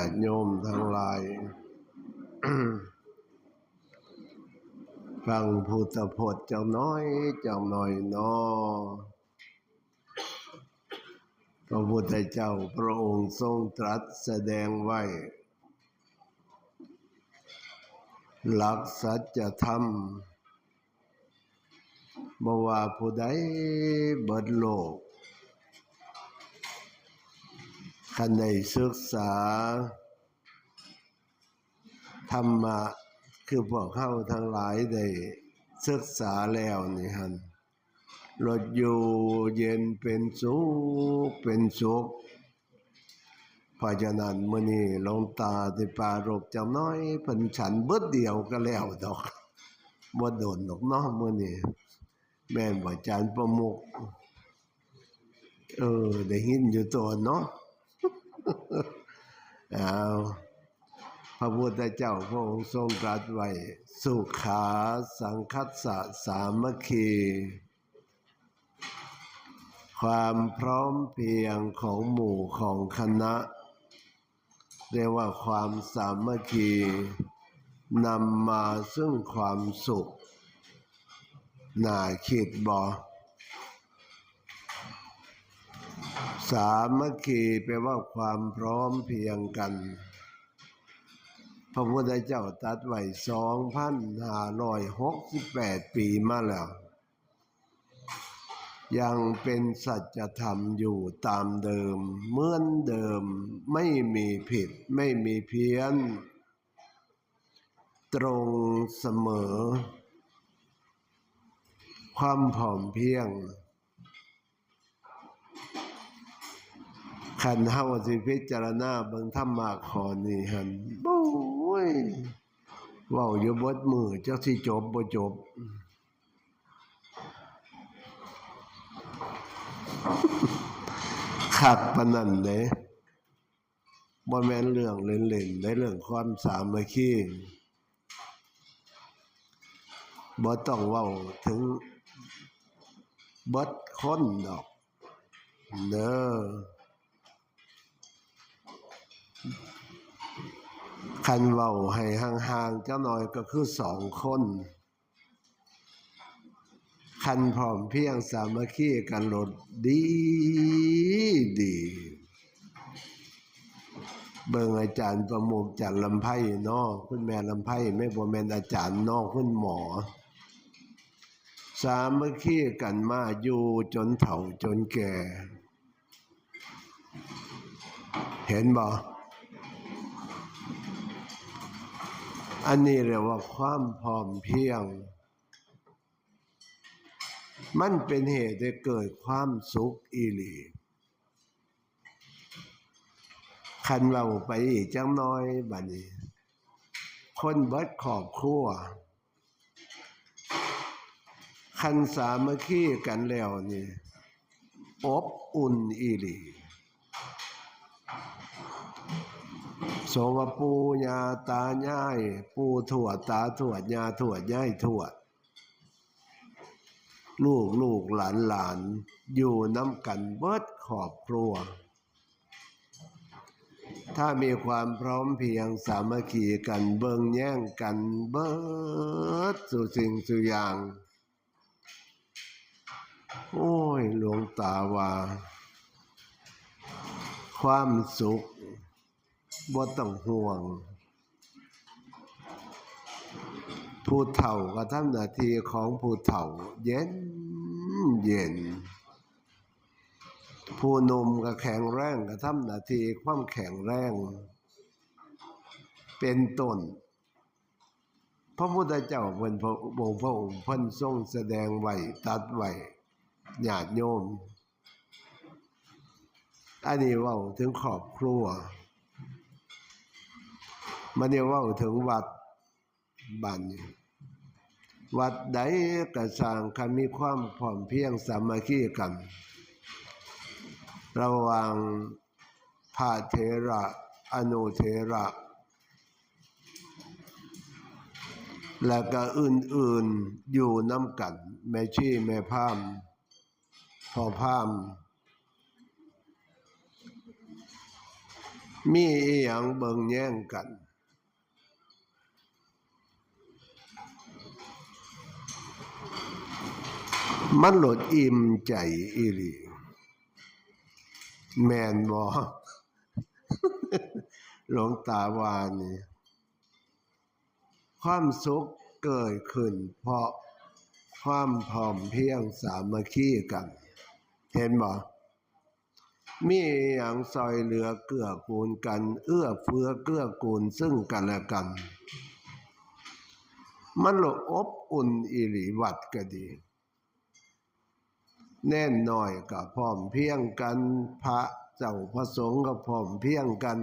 าติโยมทั้งหลาย ฟังพุทธพจน์เจ้าน้อยเจ้าน้อยนอพระพุทธเจ้าพระองค์ทรงตรัสแสดงไว้ หลักสัจธรรมบ่ว่าผู้ใดเบิดโลก คันได้ศึกษา ธรรมะ คือพวกเข้าทั้งหลายได้ศึกษาแล้วนี่ฮันลดอยู่เย็นเป็นสุขเป็นสุขเพราะฉะนั้นมื้อนี้ลงตาที่ปารบจำน้อยเพิ่นฉันเบิดเดียวก็แล้วดอกบ่โดนดอกเนาะมื้อนี้แม่นบ่อาจารย์ประมุกเออได้ยินอยู่ตัวเนาะ เอาพระพุทธเจ้าพระองค์ทรงตรัสไว้สุขาสังคัสสะสามัคคี ความพร้อมเพียงของหมู่ของคณะ เรียกว่าความสามัคคีนำมาซึ่งความสุขน่าคิดบ่ สามัคคีแปลว่าความพร้อมเพียงกัน พระพุทธเจ้าตรัสไว้สองพันห้าร้อยหกสิบแปดปีมาแล้ว ยังเป็นสัจธรรมอยู่ตามเดิมเหมือนเดิมไม่มีผิดไม่มีเพี้ยน ตรงเสมอ ความผอมเพียง ขันเฮาสิพิจารณาเบิ่งธรรมะขอนี่หันโอ้ยเว้าอยู่บดมือจักสิจบบ่จบขัดปานนั้นเด้บ่แม่นเรื่องเล่นๆในเรื่องความสามัคคีบ่ต้องเว้าถึงบดคนดอกเด้อ คันเว้าให้ห่างๆเจ้าหน่อยก็คือสองคนคันพร้อมเพียงสามัคคีกันลดดีดี เบิ่งอาจารย์ประมุกจันลำไพ่นาะคุณแม่ลำไพ่ไม่บ่แม่นอาจารย์นอกคุณหมอ สามัคคีกันมาอยู่จนเฒ่าจนแก่ เห็นบ่ อันนี้เรียกว่าความพร้อมเพรียง มันเป็นเหตุให้เกิดความสุขอีหลีคันเราไปอีกจังน้อยบัดนี้ คนเบิดขอบครัวคันสามัคคีกันแล้วนี่อบอุ่นอีหลี สวปูญาตาย่าย ปูถวดตาถวดยาถวดย่ายถวด ลูกลูกหลานหลาน อยู่น้ำกันเบิดขอบครัว ถ้ามีความพร้อมเพียงสามัคคีกันเบิงแย่งกันเบิดสู่สิ่งสู่อย่าง โอ้ยหลวงตาว่า ความสุข บ่ต้องห่วง ผู้เฒ่าก็ทำหน้าที่ของผู้เฒ่า เย็นเย็น ผู้นุ่มก็แข็งแรงก็ทำหน้าที่ความแข็งแรง เป็นต้นพระพุทธเจ้าเพิ่นพระองค์พระองค์เพิ่นทรงแสดงไว้ตัดไว้ญาติโยม อันนี้เว้าถึงครอบครัว มันเนี่ยว่าถึงวัดบ้านนี้วัดใดกระสางคันมีความพร้อมเพียงสามัคคีกัน ระหว่างพระเทระอนุเทระ และก็อื่นๆอยู่น้ำกัน แม่ชีแม่พามพ่อพาม มีอีหยังเบิ่งแย่งกัน มันโหลดอิ่มใจอีหลีแมนบอหลวงตาวานี่ ความสุขเกิดขึ้น เพราะความพร้อมเพียงสามัคคีกัน เห็นบ่มีอย่างซอยเหลือเกื้อกูลกัน เอื้อเฟื้อเกื้อกูลซึ่งกันและกัน มันหลบอบอุ่นอิริวัดก็ดี แน่นหน่อยกับพร้อมเพียงกันพระเจ้าพระสงฆ์กับพร้อมเพียงกัน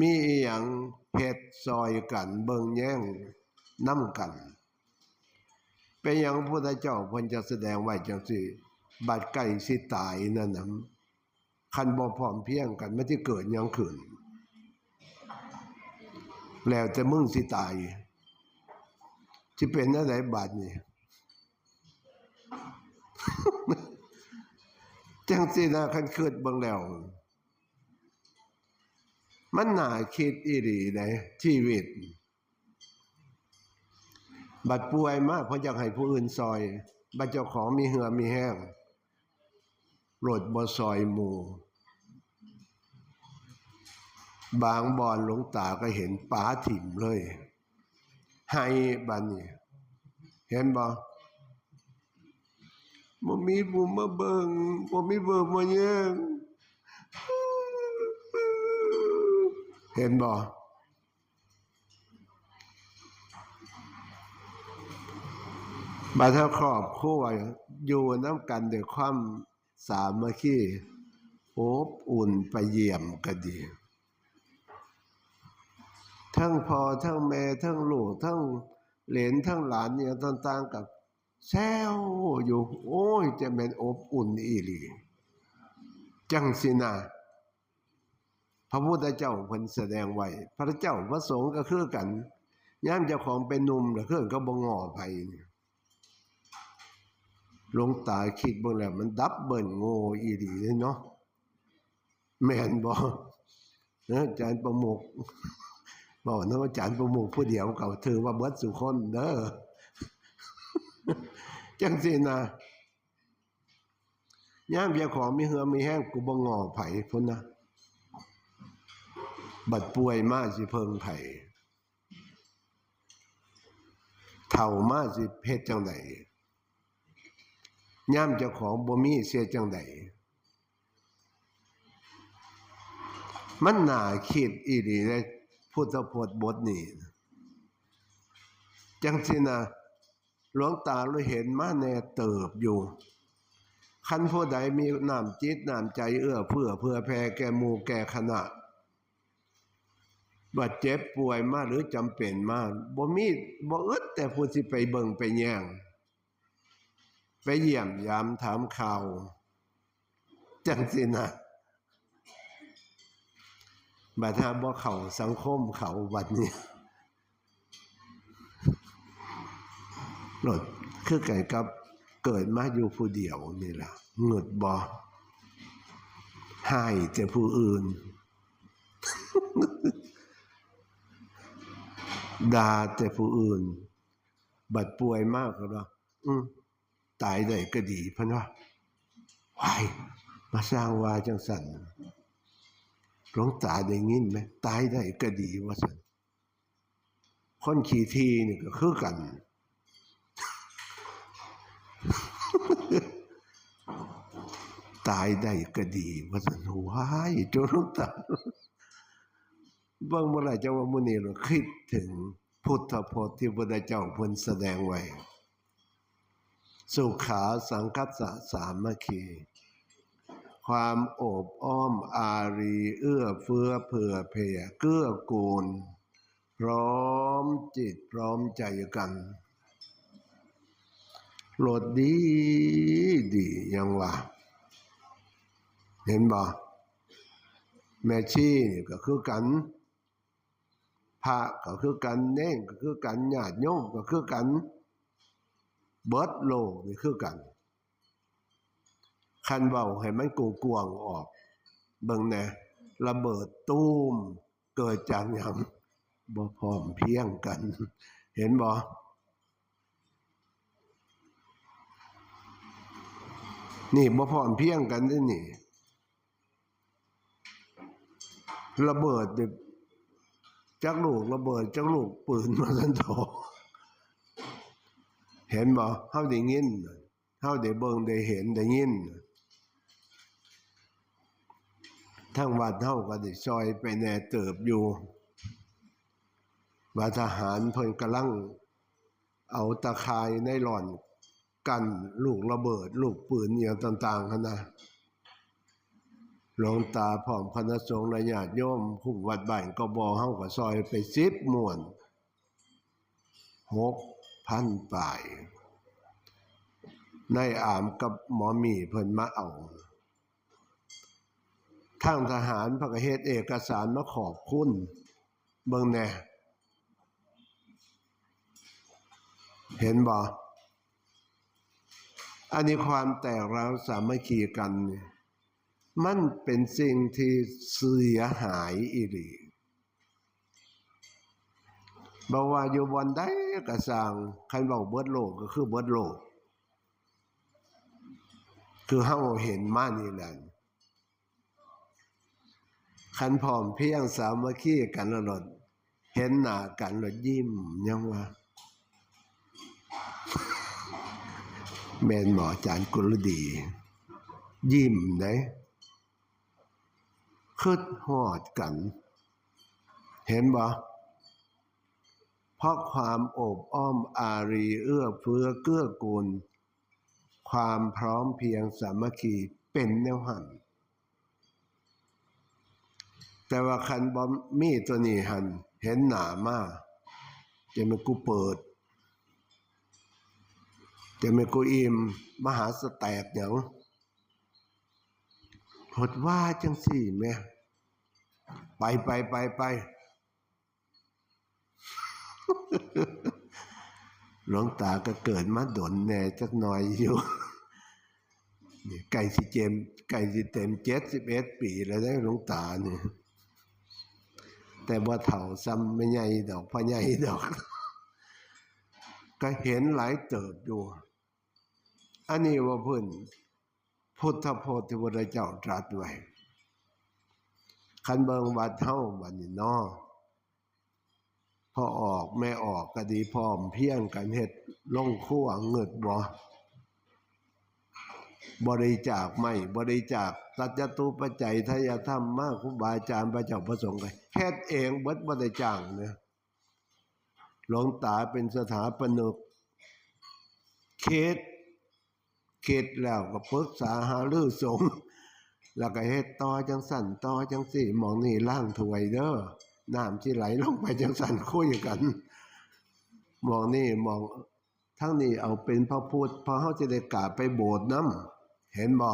มีอย่างเพชรซอยกันเบิงแย่งน้ำกัน เป็นอย่างพระพุทธเจ้าพิ่นจะแสดงไว้จังสี่บัดไก่สิตายนั่นนะคันบ่พร้อมเพียงกันไม่ที่เกิดยังขึ้นแล้วแต่มึงสิตาย ที่เป็นอะไรบาดนี่จังสินะคันคิดบิ่งแล้ว มันหนาคิดอีหลีนชีวิต บัดป่วยมากเพราะอยากให้ผู้อื่นซอย บัดเจ้าของมีเหือมีแห้งโปรดบ่ซอยหมู่บางบอนหลวงตาก็เห็นป๋าถิ่มเลย ให้บันนี่เห็นบ่บ่มีผู้มาเบิ่งบ่มีเบิ่งมาแย่งเห็นบ่บัดถ้าครอบครัวอยู่น้ำกันด้วยความสามัคคีโอบอุ่นไปเยี่ยมก็ดี ทั้งพ่อทั้งแม่ทั้งลูกทั้งเหลนทั้งหลานเนี่ยต่างๆกับแซวอยู่ โอ้ย จะเป็นอบอุ่นอีหลีจังสินะพระพุทธเจ้าเพิ่นแสดงไว้ พระเจ้าพระสงฆ์ก็คือกันย่ามเจ้าของเป็นหนุ่มแล้วคือก็บ่งอไผเนี่ยหลวงตาคิดเบิ่งแล้วมันดับเบิ่นโง่อีหลีเลยเนาะแม่นบ่เนะอาจารย์ประมุก บอกนะว่าอาจารย์ประมุกผู้เดียวเขาถือว่าเบิดสุคนเด้อจังสินะย่ามเบียของมีเหือมีแห้งกูบ่งอไผพุ่นนะบัดป่วยมาสิเพิงไผ่เฒ่ามาสิเพศจังไดย่ามเจ้าของบ่มีเสียจังไดมันหนาคิดอีดีใน พุทธพจน์บทนี้จังสินะหลวงตาเราเห็นมาแน่เติบอยู่ คันผู้ใดมีน้ำจิตน้ำใจเอื้อเพื่อเพื่อแผ่แก่หมู่แก่คณะบาดเจ็บป่วยมากหรือจำเป็นมากบ่มีบ่อึดแต่ผู้สิไปเบิ่งไปแย่งไปเยี่ยมยามถามข่าว จังสินะ บัดถ้าบ่เขาสังคมเขาบัดนี้หลดคือไก่กับเกิดมาอยู่ผู้เดียวนี่แหละเงึดบ่ให้แต่ผู้อื่นด่าแต่ผู้อื่น บัดป่วยมากก็ว่าอืมตายได้ก็ดีพันว่าวายมาสร้างวาจังสัน หลวงตาได้ยินไหมตายได้ก็ดีว่าสันคนขี่ทีนี่ก็คือกัน ตายได้ก็ดีว่าสันว้ายจนหลวงตาบิ่งเมื่อไรเจ้าว่ามุนีเราคิดถึงพุทธพจน์ที่พระเจ้าพนแสดงไว้ สุขาสังคัสสะสามัคคี ความโอบอ้อมอารีเอื้อเฟื้อเผื่อเผื่อเกื้อกูล พร้อมจิตพร้อมใจกันโหลดดีดียังว่าเห็นบ่แม่ชีนี่ก็คือกันพระก็คือกันเน่งก็คือกันญาติโยมก็คือกัน เบิดโลกนี่คือกัน คันเบาให้มันกูกวงออก เบิ่งแน่ระเบิดตู้ม เกิดจากยังบ่พร้อมเพียงกัน เห็นบ่นี่บ่พร้อมเพียงกันด้อนี่ ระเบิดจักลูกระเบิดจักลูกปืนมาสันโตเห็นบ่เฮาได้ยินเฮาได้เบิ่งได้เห็นได้ยิน ทั้งวัดเฮาก็ได้ซอยไปแน่เติบอยู่ว่าทหารเพิ่นกำลังเอาตะข่ายในหล่อนกันลูกระเบิด ลูกปืนอย่างต่างๆนะหลวงตาพร้อมคณะสงฆ์และญาติโยมผู้วัดบ้านก็บอกเฮาก็ซอยไปสิบม่วนหกพันปลายในายอามกับหมอหมีเพิ่นมาเอา ทางทหารพระกเฮ็ดเอกสารมาขอบคุณ เบิ่งแน่เห็นบ่อันนี้ความแตกร้าวสามัคคีกันเนี่ยมันเป็นสิ่งที่เสียหายอีหลีบอกว่าอยู่บอนได้กระสางคันบอกเบิดโลกก็คือเบิดโลก คือเฮาเห็นมานี่แหละ คันพร้อมเพียงสามัคคีกันแล้วลดเห็นหน้ากันแล้วยิ้มยังว่าแมนหมอจารย์กุลดี ยิ้มได้คืดหอดกัน เห็นบ่เพราะความอบอ้อมอารีเอื้อเฟื้อเกื้อกูล ความพร้อมเพียงสามัคคีเป็นแนวหัน แต่ว่าคันบอมมีตัวนี้หันเห็นหนามาจะมันกูเปิดจะไม่กูอิมมหาสแตกอย่างหดว่าจังสี่แม่ไปไปไปไปหลวงตาก็เกิดมาดนแน่จักหน่อยอยู่ไก่สิเจมไก่สิเต็มเจ็ดสิบเอ็ดปีแล้วได้หลวงตาเนี่ย แต่ว่เถ่าซ้ำไม่ใหญ่ดอกพ่อใหญ่ดอก ก็เห็นหลายเติบอยู่ อันนี้ว่าเพิ่นพุทธโพธิวรเจ้าตรัสไว้คันเบิงวัดเท่าวันนี้นอพอออกแม่ออกก็ดีพร้อมเพียงกันเฮ็ดลงคั่วเงิดบ่ บริจาคไม่บริจาคสัจตุปัจจัยทายธรรมมากครูบาอาจารย์พระเจ้าประสงค์กันแค่เองเบิดบ่ได้จ้างเนี่ยหลวงตาเป็นสถาปนิกเขตเขตแล้วก็ปรึกษาหารือสงแล้วก็เฮ็ดต่อจังสั่นต่อจังสี่มองนี่ล่างถวยเด้อน้ำที่ไหลลงไปจังสั่นคุยกันมองนี่มองทั้งนี้เอาเป็นพระพุทธพอเฮาจะได้กราบไปโบสถ์น้ำ เห็นบ่